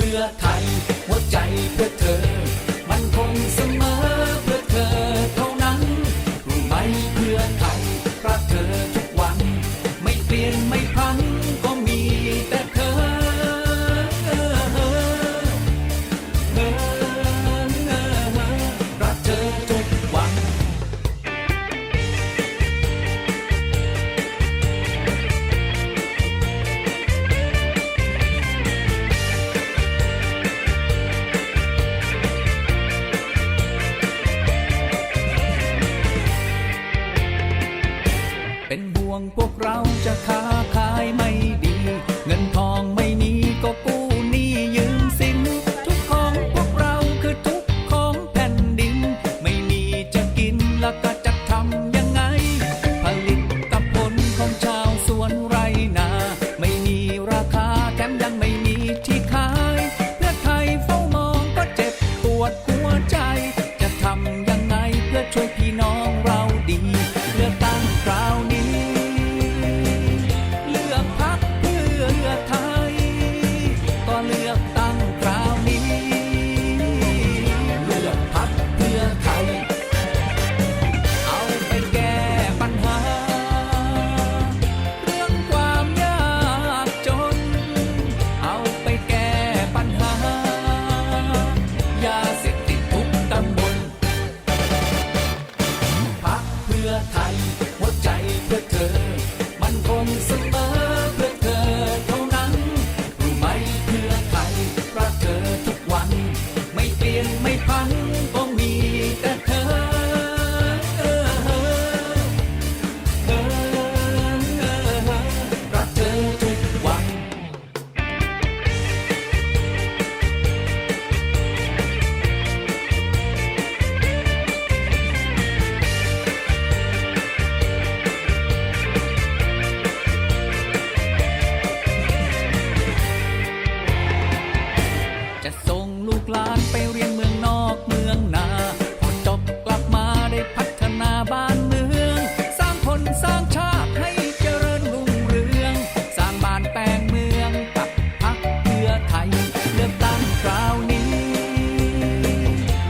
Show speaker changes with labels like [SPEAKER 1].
[SPEAKER 1] พื่อไทย หัวใจเพื่อเธอ มันคงเสมอเพื่อเธอเท่านั้นไหมเพื่อไทยรักเธอทุกวัน ไม่เปลี่ยนไม่ องพวกเราจะค้าขายไม่ดี เงินทองไม่มีก็กู้หนี้ยืมสิน ทุกของพวกเราคือทุกของแผ่นดิน ไม่มีจะกินละกัน ยาเสพติทุกตำบลพักเพื่อไทยหัวใจเพื่อเธอ มันคงเสมอเพื่อเธอเท่านั้นรู้ไหมเพื่อไทยรักเธอทุกวัน ไม่เปลี่ยนไม่พัน song.